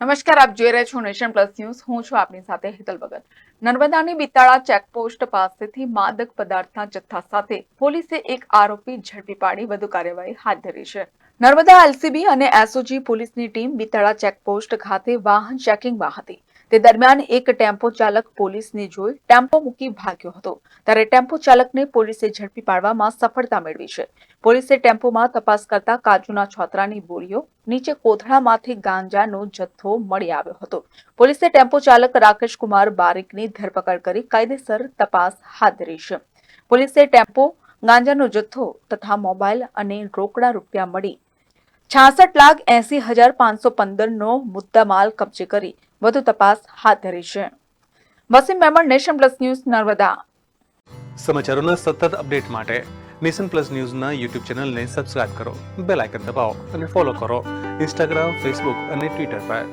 નમસ્કાર, આપ જોઈ રહ્યા છો નેશન પ્લસ ન્યૂઝ. હું છું આપની સાથે હેતલ ભગત. નર્મદાની બિતાળા ચેકપોસ્ટ પાસેથી માદક પદાર્થના જથ્થા સાથે પોલીસે એક આરોપી ઝડપી પાડી વધુ કાર્યવાહી હાથ ધરી છે. નર્મદા એલસીબી અને એસઓજી પોલીસની ટીમ બિતાળા ચેકપોસ્ટ ખાતે વાહન ચેકિંગમાં હતી. તે દરમિયાન એક ટેમ્પો ચાલક પોલીસને જોઈ ટેમ્પો મૂકી ભાગ્યો હતો. ત્યારે ટેમ્પો ચાલકને પોલીસે ઝડપી પાડવામાં સફળતા મેળવી છે. પોલીસે ટેમ્પોમાં તપાસ કરતા કાજુના છોતરાની બોરીઓ નીચે કોથળામાંથી ગાંજાનો જથ્થો મળી આવ્યો હતો. પોલીસે ટેમ્પો ચાલક રાકેશ કુમાર બારીકની ધરપકડ કરી કાયદેસર તપાસ હાથ ધરી છે. પોલીસે ટેમ્પો, ગાંજાનો જથ્થો તથા મોબાઈલ અને રોકડા રૂપિયા મળી છાસઠ લાખ એસી હજાર પાંચસો પંદરનો મુદ્દામાલ કબજે કરી વધુ તપાસ હાથ ધરી છે. Wasim Memon Nation Plus News, Narmada. સમાચારોના સતત અપડેટ માટે નેશન પ્લસ ન્યૂઝના યુટ્યુબ ચેનલને સબસ્ક્રાઇબ કરો, બેલ આઇકન દબાવો અને ફોલો કરો ઇન્સ્ટાગ્રામ, ફેસબુક અને ટ્વિટર પર.